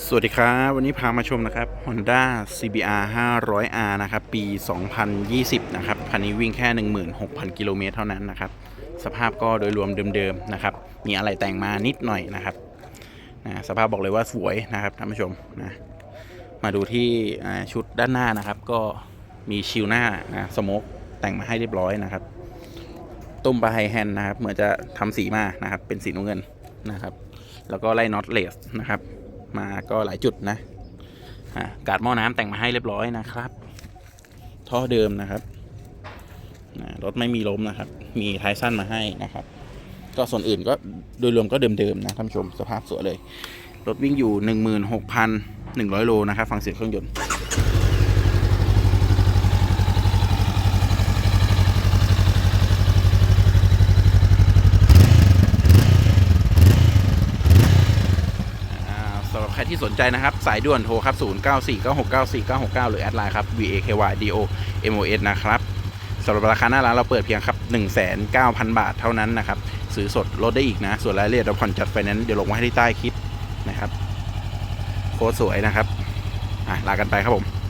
สวัสดีครับ วันนี้พามาชมนะครับ Honda CBR 500R นะครับ ปี 2020 นะครับคันนี้วิ่งแค่ 16,000 กิโลเมตรเท่านั้นนะครับ สภาพก็โดยรวมเดิมๆนะครับ มีอะไรแต่งมานิดหน่อยนะครับนะสภาพบอกเลยว่าสวยนะครับท่านผู้ชมนะ มาดูที่ชุดด้านหน้านะครับ ก็มีชิลหน้านะสโมกแต่งมาให้เรียบร้อยนะครับ ตุ้มปลาไฮแฮนด์นะครับ เหมือนจะทำสีมานะครับ เป็นสีน้ำเงินนะครับ แล้วก็ไล่น็อตเลสนะครับ มาก็หลายจุดนะกาดหม้อน้ำแต่งมาให้เรียบร้อยนะครับ ท่อเดิมนะครับรถไม่มีล้มนะครับ มีท้ายสั้นมาให้นะครับ ก็ส่วนอื่นก็โดยรวมก็เดิมๆนะท่านผู้ชมสภาพสวยเลย รถวิ่งอยู่ 16,100 โลนะครับ ฟังเสียงเครื่องยนต์ อ่าสำหรับใคร ที่สนใจนะครับ สายด่วนโทรครับ 0949694969 หรือแอดไลน์ครับ VAKYDO MOS นะครับสำหรับราคาหน้าร้านเราเปิดเพียงครับ 1,900 บาทเท่านั้นนะครับ ซื้อสดลดได้อีกนะ ส่วนรายละเอียดเราผ่อนจัดไฟแนนซ์เดี๋ยวลงไว้ให้ที่ใต้คลิปนะครับ โค้ดสวยนะครับ อะลากันไปครับผม